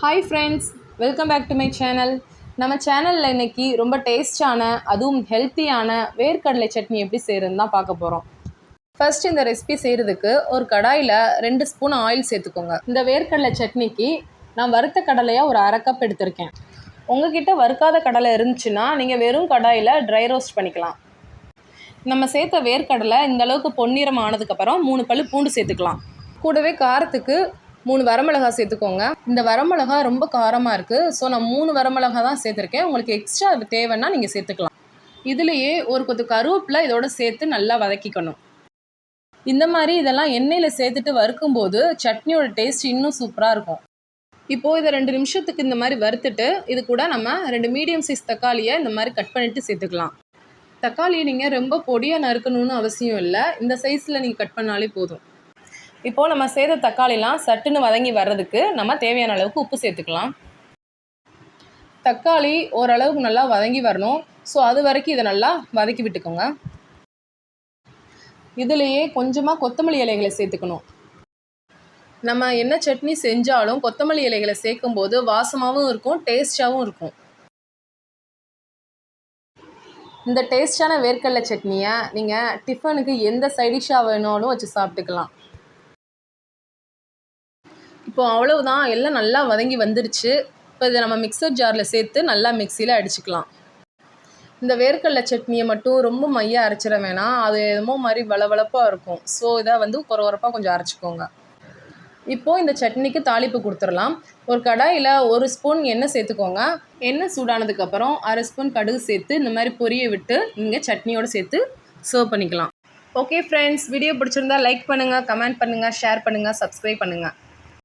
Hi friends welcome back to my channel நம்ம சேனலில் இன்றைக்கி ரொம்ப டேஸ்டான அதுவும் ஹெல்த்தியான வேர்க்கடலை சட்னி எப்படி செய்கிறதுன்னு தான் பார்க்க போகிறோம் ஃபர்ஸ்ட் இந்த ரெசிபி செய்கிறதுக்கு ஒரு கடாயில் ரெண்டு ஸ்பூன் ஆயில் சேர்த்துக்கோங்க. இந்த வேர்க்கடலை சட்னிக்கு நான் வறுத்த கடலையாக ஒரு அரை கப் எடுத்திருக்கேன். உங்ககிட்ட வறுக்காத கடலை இருந்துச்சுன்னா நீங்கள் வெறும் கடாயில் ட்ரை ரோஸ்ட் பண்ணிக்கலாம். நம்ம சேர்த்த வேர்க்கடலை இந்த அளவுக்கு பொன்னிறம் ஆனதுக்கப்புறம் மூணு பல் பூண்டு சேர்த்துக்கலாம். கூடவே காரத்துக்கு மூணு வரமிளகா சேர்த்துக்கோங்க. இந்த வரமிளகா ரொம்ப காரமாக இருக்குது ஸோ நான் மூணு வரமிளகா தான் சேர்த்துருக்கேன். உங்களுக்கு எக்ஸ்ட்ரா அது தேவைன்னா நீங்கள் சேர்த்துக்கலாம். இதுலேயே ஒரு கொத்து கருவேப்பிலை இதோட சேர்த்து நல்லா வதக்கிக்கணும். இந்த மாதிரி இதெல்லாம் எண்ணெயில் சேர்த்துட்டு வறுக்கும்போது சட்னியோட டேஸ்ட் இன்னும் சூப்பராக இருக்கும். இப்போது இதை ரெண்டு நிமிஷத்துக்கு இந்த மாதிரி வறுத்துட்டு இது கூட நம்ம ரெண்டு மீடியம் சைஸ் தக்காளியை இந்த மாதிரி கட் பண்ணிவிட்டு சேர்த்துக்கலாம். தக்காளியை நீங்கள் ரொம்ப பொடியாக நறுக்கணும்னு அவசியம் இல்லை. இந்த சைஸில் நீங்கள் கட் பண்ணாலே போதும். இப்போது நம்ம சேர்த்த தக்காளிலாம் சட்டுன்னு வதங்கி வர்றதுக்கு நம்ம தேவையான அளவுக்கு உப்பு சேர்த்துக்கலாம். தக்காளி ஓரளவுக்கு நல்லா வதங்கி வரணும். ஸோ அது வரைக்கும் இதை நல்லா வதக்கி விட்டுக்கோங்க. இதுலேயே கொஞ்சமாக கொத்தமல்லி இலைகளை சேர்த்துக்கணும். நம்ம என்ன சட்னி செஞ்சாலும் கொத்தமல்லி இலைகளை சேர்க்கும்போது வாசமாகவும் இருக்கும் டேஸ்டாகவும் இருக்கும். இந்த டேஸ்டான வேர்க்கடலை சட்னியை நீங்கள் டிஃபனுக்கு எந்த சைடிஷாக வேணாலும் வச்சு சாப்பிட்டுக்கலாம். இப்போது அவ்வளவுதான். எல்லாம் நல்லா வதங்கி வந்துருச்சு. இப்போ இதை நம்ம மிக்சர் ஜாரில் சேர்த்து நல்லா மிக்சியில் அடிச்சுக்கலாம். இந்த வேர்க்கடலை சட்னியை மட்டும் ரொம்ப மையாக அரைச்சிட வேணாம். அது எதுமோ மாதிரி வளவளப்பாக இருக்கும். ஸோ இதை வந்து குறவரப்பாக கொஞ்சம் அரைச்சிக்கோங்க. இப்போது இந்த சட்னிக்கு தாளிப்பு கொடுத்துடலாம். ஒரு கடாயில் ஒரு ஸ்பூன் எண்ணெய் சேர்த்துக்கோங்க. எண்ணெய் சூடானதுக்கப்புறம் அரை ஸ்பூன் கடுகு சேர்த்து இந்த மாதிரி பொரிய விட்டு நீங்கள் சட்னியோடு சேர்த்து சர்வ் பண்ணிக்கலாம். ஓகே ஃப்ரெண்ட்ஸ் வீடியோ பிடிச்சிருந்தா லைக் பண்ணுங்கள் கமெண்ட் பண்ணுங்கள் ஷேர் பண்ணுங்கள் சப்ஸ்கிரைப் பண்ணுங்கள்